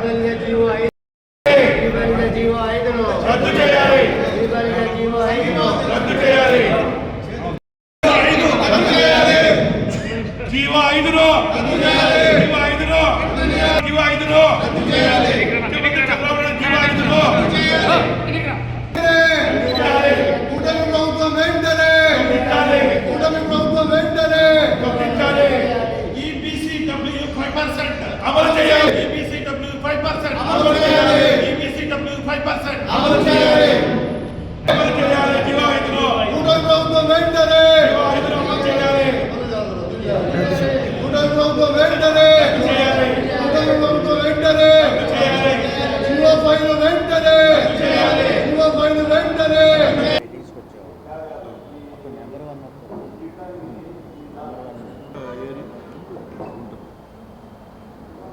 আপনার নিয়ে ప్రభుత్వం వెంటనే ప్రభుత్వం వెంటనే జీవో ఫైల్ వెంటనే జీవో ఫైల్ వెంటనే.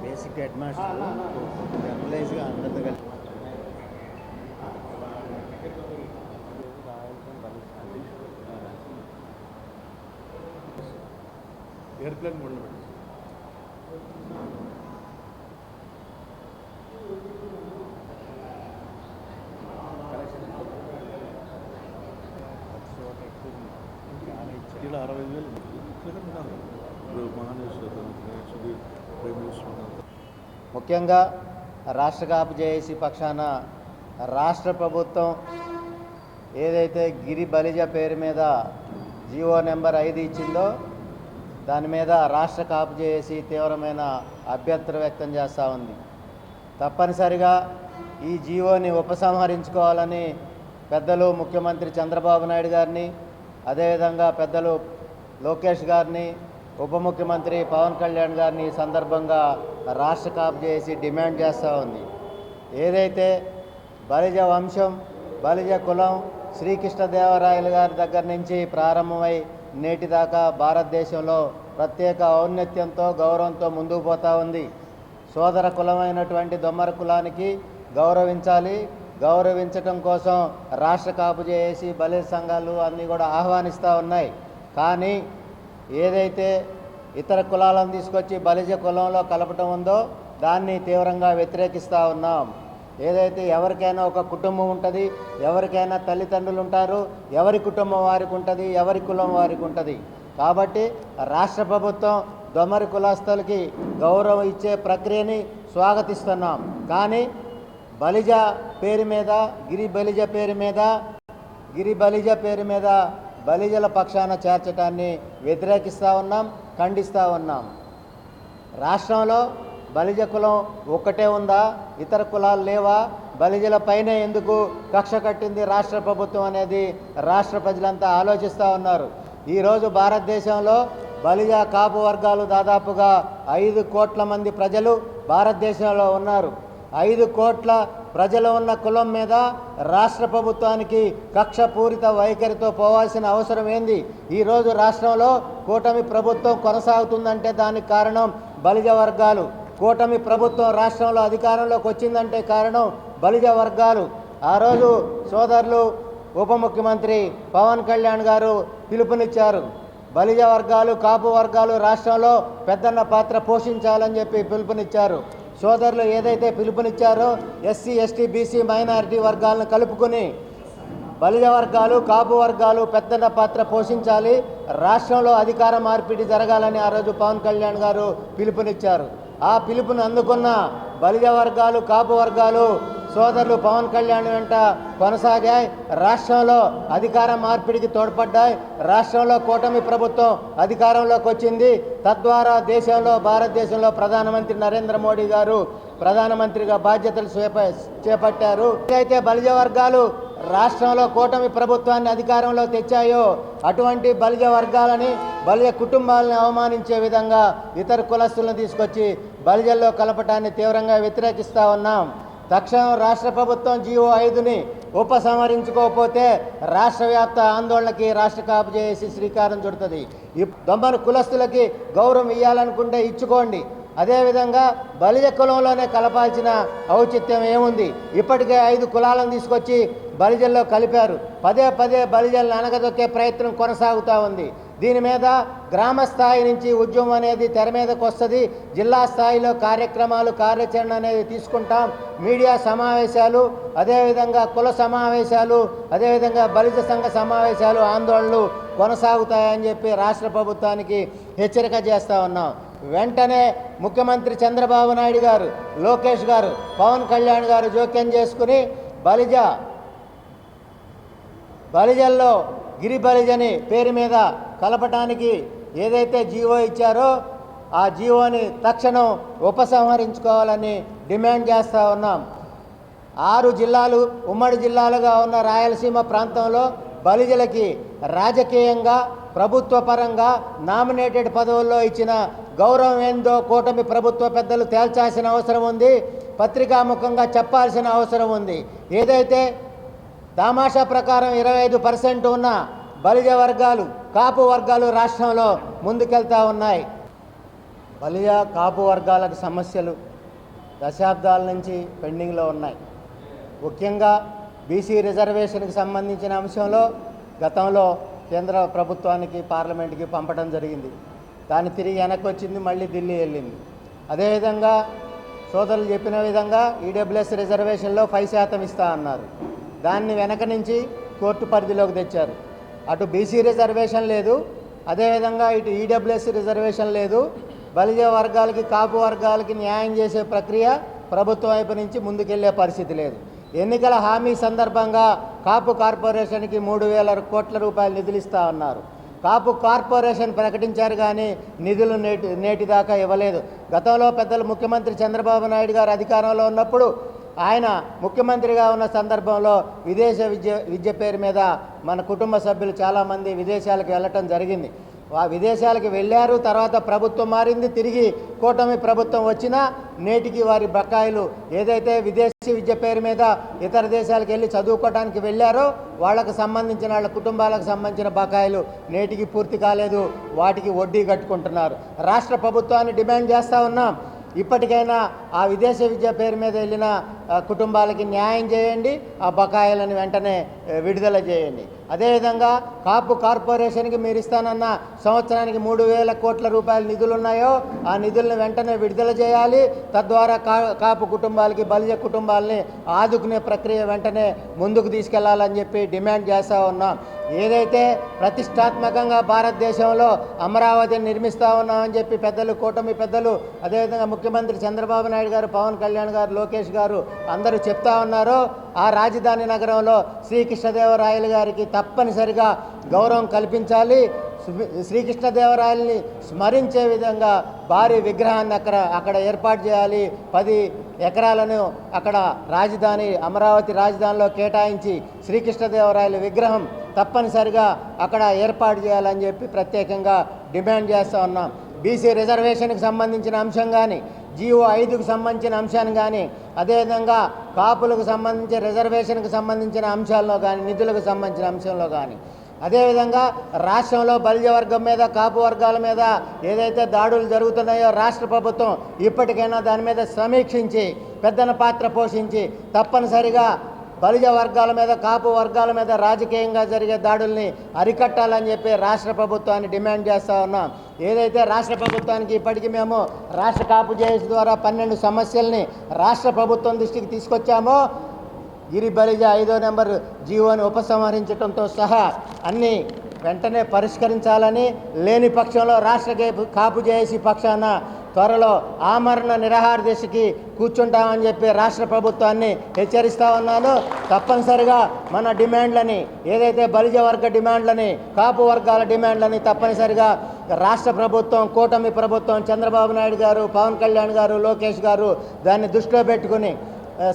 బేసిక్ హెడ్ మాస్టర్ జనరలైజ్గా అందరితో కలిసి ఏర్ప్లేన్ మోడ్లో అరవై వేలు. ఇక్కడ ఉన్నారు ఇప్పుడు మహానేశ్వర సుధీర్ ప్రైమ్ మినిస్టర్ ఉన్నారు. ముఖ్యంగా రాష్ట్ర కాపు జేఏసీ పక్షాన రాష్ట్ర ప్రభుత్వం ఏదైతే గిరి బలిజ పేరు మీద జీవో నెంబర్ ఐదు ఇచ్చిందో దాని మీద రాష్ట్ర కాపు జేఏసీ తీవ్రమైన అభ్యంతరం వ్యక్తం చేస్తూ ఉంది. తప్పనిసరిగా ఈ జీవోని ఉపసంహరించుకోవాలని పెద్దలు ముఖ్యమంత్రి చంద్రబాబు నాయుడు గారిని అదేవిధంగా పెద్దలు లోకేష్ గారిని ఉప ముఖ్యమంత్రి పవన్ కళ్యాణ్ గారిని సందర్భంగా రాష్ట్ర కాప్ చేసి డిమాండ్ చేస్తూ ఉంది. ఏదైతే బలిజ వంశం బలిజ కులం శ్రీకృష్ణదేవరాయలు గారి దగ్గర నుంచి ప్రారంభమై నేటి దాకా భారతదేశంలో ప్రత్యేక ఔన్నత్యంతో గౌరవంతో ముందుకు పోతూ ఉంది. సోదర కులమైనటువంటి దొమ్మర కులానికి గౌరవించాలి. గౌరవించటం కోసం రాష్ట్ర కాపు చేసి బలి సంఘాలు అన్నీ కూడా ఆహ్వానిస్తూ ఉన్నాయి. కానీ ఏదైతే ఇతర కులాలను తీసుకొచ్చి బలిజ కులంలో కలపటం ఉందో దాన్ని తీవ్రంగా వ్యతిరేకిస్తూ ఉన్నాం. ఏదైతే ఎవరికైనా ఒక కుటుంబం ఉంటుంది ఎవరికైనా తల్లిదండ్రులు ఉంటారు ఎవరి కుటుంబం వారికి ఉంటుంది ఎవరి కులం వారికి ఉంటుంది. కాబట్టి రాష్ట్ర ప్రభుత్వం దొమరి కులాస్తులకి గౌరవం ఇచ్చే ప్రక్రియని స్వాగతిస్తున్నాం. కానీ బలిజ పేరు మీద గిరి బలిజ పేరు మీద గిరి బలిజ పేరు మీద బలిజల పక్షాన చేర్చడాన్ని వ్యతిరేకిస్తూ ఉన్నాం ఖండిస్తూ ఉన్నాం. రాష్ట్రంలో బలిజ కులం ఒక్కటే ఉందా? ఇతర కులాలు లేవా? బలిజల పైన ఎందుకు కక్ష కట్టింది రాష్ట్ర ప్రభుత్వం అనేది రాష్ట్ర ప్రజలంతా ఆలోచిస్తూ ఉన్నారు. ఈరోజు భారతదేశంలో బలిజ కాపు వర్గాలు దాదాపుగా ఐదు కోట్ల మంది ప్రజలు భారతదేశంలో ఉన్నారు. ఐదు కోట్ల ప్రజలు ఉన్న కులం మీద రాష్ట్ర ప్రభుత్వానికి కక్షపూరిత వైఖరితో పోవాల్సిన అవసరం ఏంది? ఈరోజు రాష్ట్రంలో కూటమి ప్రభుత్వం కొనసాగుతుందంటే దానికి కారణం బలిజ వర్గాలు. కూటమి ప్రభుత్వం రాష్ట్రంలో అధికారంలోకి వచ్చిందంటే కారణం బలిజ వర్గాలు. ఆ రోజు సోదరులు ఉప ముఖ్యమంత్రి పవన్ కళ్యాణ్ గారు పిలుపునిచ్చారు. బలిజ వర్గాలు కాపు వర్గాలు రాష్ట్రంలో పెద్దన్న పాత్ర పోషించాలని చెప్పి పిలుపునిచ్చారు. సోదరులు ఏదైతే పిలుపునిచ్చారో ఎస్సీ ఎస్టీ బీసీ మైనారిటీ వర్గాలను కలుపుకొని బలిజ వర్గాలు కాపు వర్గాలు పెద్దన్న పాత్ర పోషించాలి. రాష్ట్రంలో అధికార మార్పిడి జరగాలని ఆ రోజు పవన్ కళ్యాణ్ గారు పిలుపునిచ్చారు. ఆ పిలుపును అందుకున్న బలిజ వర్గాలు కాపు వర్గాలు సోదరులు పవన్ కళ్యాణ్ వెంట కొనసాగాయి. రాష్ట్రంలో అధికార మార్పిడికి తోడ్పడ్డాయి. రాష్ట్రంలో కూటమి ప్రభుత్వం అధికారంలోకి వచ్చింది. తద్వారా దేశంలో భారతదేశంలో ప్రధానమంత్రి నరేంద్ర మోడీ గారు ప్రధానమంత్రిగా బాధ్యతలు చేప చేపట్టారు. అయితే బలిజ వర్గాలు రాష్ట్రంలో కూటమి ప్రభుత్వాన్ని అధికారంలో తెచ్చాయో అటువంటి బలిజ వర్గాలని బలిజ కుటుంబాలను అవమానించే విధంగా ఇతర కులస్తులను తీసుకొచ్చి బలిజల్లో కలపటాన్ని తీవ్రంగా వ్యతిరేకిస్తూ ఉన్నాం. తక్షణం రాష్ట్ర ప్రభుత్వం జీవో ఐదుని ఉపసంహరించుకోకపోతే రాష్ట్ర వ్యాప్త ఆందోళనకి రాష్ట్ర కాపు చేసి శ్రీకారం చుడుతుంది. ఈ దొమ్మను కులస్తులకి గౌరవం ఇవ్వాలనుకుంటే ఇచ్చుకోండి. అదేవిధంగా బలిజ కులంలోనే కలపాల్సిన ఔచిత్యం ఏముంది? ఇప్పటికే ఐదు కులాలను తీసుకొచ్చి బలిజల్లో కలిపారు. పదే పదే బలిజలను అనగదొక్కే ప్రయత్నం కొనసాగుతూ ఉంది. దీని మీద గ్రామ స్థాయి నుంచి ఉద్యమం అనేది తెర మీదకు వస్తుంది. జిల్లా స్థాయిలో కార్యక్రమాలు కార్యాచరణ అనేది తీసుకుంటాం. మీడియా సమావేశాలు అదేవిధంగా కుల సమావేశాలు అదేవిధంగా బలిజ సంఘ సమావేశాలు ఆందోళనలు కొనసాగుతాయని చెప్పి రాష్ట్ర ప్రభుత్వానికి హెచ్చరిక చేస్తూ ఉన్నాం. వెంటనే ముఖ్యమంత్రి చంద్రబాబు నాయుడు గారు లోకేష్ గారు పవన్ కళ్యాణ్ గారు జోక్యం చేసుకుని బలిజ బలిజల్లో గిరిబలిజ్ పేరు మీద కలపటానికి ఏదైతే జీవో ఇచ్చారో ఆ జీవోని తక్షణం ఉపసంహరించుకోవాలని డిమాండ్ చేస్తూ ఉన్నాం. ఆరు జిల్లాలు ఉమ్మడి జిల్లాలుగా ఉన్న రాయలసీమ ప్రాంతంలో బలిజలకి రాజకీయంగా ప్రభుత్వ పరంగా నామినేటెడ్ పదవుల్లో ఇచ్చిన గౌరవం ఏందో కూటమి ప్రభుత్వ పెద్దలు తేల్చాల్సిన అవసరం ఉంది. పత్రికాముఖంగా చెప్పాల్సిన అవసరం ఉంది. ఏదైతే దామాషా ప్రకారం ఇరవై ఐదు పర్సెంట్ ఉన్న బలిజ వర్గాలు కాపు వర్గాలు రాష్ట్రంలో ముందుకెళ్తా ఉన్నాయి. బలిజ కాపు వర్గాలకు సమస్యలు దశాబ్దాల నుంచి పెండింగ్లో ఉన్నాయి. ముఖ్యంగా బీసీ రిజర్వేషన్కి సంబంధించిన అంశంలో గతంలో కేంద్ర ప్రభుత్వానికి పార్లమెంట్కి పంపడం జరిగింది. దాన్ని తిరిగి వెనక్కి వచ్చింది మళ్ళీ ఢిల్లీ వెళ్ళింది. అదేవిధంగా సోదరులు చెప్పిన విధంగా ఈడబ్ల్యూఎస్ రిజర్వేషన్లో ఫైవ్ శాతం ఇస్తా అన్నారు. దాన్ని వెనక నుంచి కోర్టు పరిధిలోకి తెచ్చారు. అటు బీసీ రిజర్వేషన్ లేదు అదేవిధంగా ఇటు ఈడబ్ల్యూఎస్సీ రిజర్వేషన్ లేదు. బలిజ వర్గాలకి కాపు వర్గాలకి న్యాయం చేసే ప్రక్రియ ప్రభుత్వం వైపు నుంచి ముందుకెళ్ళే పరిస్థితి లేదు. ఎన్నికల హామీ సందర్భంగా కాపు కార్పొరేషన్కి మూడు వేల కోట్ల రూపాయలు నిధులు ఇస్తా ఉన్నారు కాపు కార్పొరేషన్ ప్రకటించారు కానీ నిధులు నేటి నేటిదాకా ఇవ్వలేదు. గతంలో పెద్దలు ముఖ్యమంత్రి చంద్రబాబు నాయుడు గారు అధికారంలో ఉన్నప్పుడు ఆయన ముఖ్యమంత్రిగా ఉన్న సందర్భంలో విదేశ విద్య విద్య పేరు మీద మన కుటుంబ సభ్యులు చాలామంది విదేశాలకు వెళ్ళటం జరిగింది. ఆ విదేశాలకు వెళ్ళారు తర్వాత ప్రభుత్వం మారింది తిరిగి కూటమి ప్రభుత్వం వచ్చినా నేటికి వారి బకాయిలు ఏదైతే విదేశీ విద్య పేరు మీద ఇతర దేశాలకు వెళ్ళి చదువుకోవడానికి వెళ్ళారో వాళ్ళకు సంబంధించిన వాళ్ళ కుటుంబాలకు సంబంధించిన బకాయిలు నేటికి పూర్తి కాలేదు వాటికి వడ్డీ కట్టుకుంటున్నారు. రాష్ట్ర ప్రభుత్వాన్ని డిమాండ్ చేస్తూ ఉన్నాం. ఇప్పటికైనా ఆ విదేశ విద్య పేరు మీద వెళ్ళిన కుటుంబాలకి న్యాయం చేయండి ఆ బకాయిలను వెంటనే విడుదల చేయండి. అదేవిధంగా కాపు కార్పొరేషన్కి మీరు ఇస్తానన్న సంవత్సరానికి మూడు వేల కోట్ల రూపాయల నిధులు ఉన్నాయో ఆ నిధులను వెంటనే విడుదల చేయాలి. తద్వారా కా కాపు కుటుంబాలకి బలిజ కుటుంబాలని ఆదుకునే ప్రక్రియ వెంటనే ముందుకు తీసుకెళ్ళాలని చెప్పి డిమాండ్ చేస్తూ ఉన్నాం. ఏదైతే ప్రతిష్టాత్మకంగా భారతదేశంలో అమరావతిని నిర్మిస్తా ఉన్నామని చెప్పి పెద్దలు కూటమి పెద్దలు అదేవిధంగా ముఖ్యమంత్రి చంద్రబాబు నాయుడు గారు పవన్ కళ్యాణ్ గారు లోకేష్ గారు అందరూ చెప్తా ఉన్నారో ఆ రాజధాని నగరంలో శ్రీకృష్ణదేవరాయలు గారికి తప్పనిసరిగా గౌరవం కల్పించాలి. శ్రీకృష్ణదేవరాయల్ని స్మరించే విధంగా భారీ విగ్రహాన్ని అక్కడ అక్కడ ఏర్పాటు చేయాలి. పది ఎకరాలను అక్కడ రాజధాని అమరావతి రాజధానిలో కేటాయించి శ్రీకృష్ణదేవరాయల విగ్రహం తప్పనిసరిగా అక్కడ ఏర్పాటు చేయాలని చెప్పి ప్రత్యేకంగా డిమాండ్ చేస్తూ ఉన్నాం. బీసీ రిజర్వేషన్కి సంబంధించిన అంశం కానీ జియో ఐదుకు సంబంధించిన అంశాన్ని కానీ అదేవిధంగా కాపులకు సంబంధించి రిజర్వేషన్కి సంబంధించిన అంశాల్లో కానీ నిధులకు సంబంధించిన అంశంలో కానీ అదేవిధంగా రాష్ట్రంలో బలిజ వర్గం మీద కాపు వర్గాల మీద ఏదైతే దాడులు జరుగుతున్నాయో రాష్ట్ర ప్రభుత్వం ఇప్పటికైనా దాని మీద సమీక్షించి పెద్దన పాత్ర పోషించి తప్పనిసరిగా బలిజ వర్గాల మీద కాపు వర్గాల మీద రాజకీయంగా జరిగే దాడుల్ని అరికట్టాలని చెప్పి రాష్ట్ర ప్రభుత్వాన్ని డిమాండ్ చేస్తూ ఉన్నాం. ఏదైతే రాష్ట్ర ప్రభుత్వానికి ఇప్పటికీ మేము రాష్ట్ర కాపు జేఏసీ ద్వారా పన్నెండు సమస్యల్ని రాష్ట్ర ప్రభుత్వం దృష్టికి తీసుకొచ్చామో గిరి బలిజ ఐదో నెంబర్ జీవోని ఉపసంహరించడంతో సహా అన్ని వెంటనే పరిష్కరించాలని లేని పక్షంలో రాష్ట్ర కాపు జేఏసీ పక్షాన త్వరలో ఆమరణ నిరాహార దీక్షకి కూర్చుంటామని చెప్పి రాష్ట్ర ప్రభుత్వాన్ని హెచ్చరిస్తా ఉన్నాను. తప్పనిసరిగా మన డిమాండ్లని ఏదైతే బలిజ వర్గ డిమాండ్లని కాపు వర్గాల డిమాండ్లని తప్పనిసరిగా రాష్ట్ర ప్రభుత్వం కూటమి ప్రభుత్వం చంద్రబాబు నాయుడు గారు పవన్ కళ్యాణ్ గారు లోకేష్ గారు దాన్ని దృష్టిలో పెట్టుకుని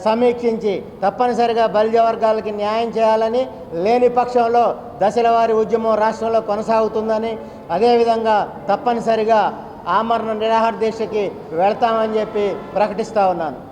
సమీక్షించి తప్పనిసరిగా బలిజ వర్గాలకి న్యాయం చేయాలని లేని పక్షంలో దశల వారి ఉద్యమం రాష్ట్రంలో కొనసాగుతుందని అదేవిధంగా తప్పనిసరిగా ఆమరణ నిరాహార దీక్షకి వెళ్తామని చెప్పి ప్రకటిస్తూ ఉన్నాను.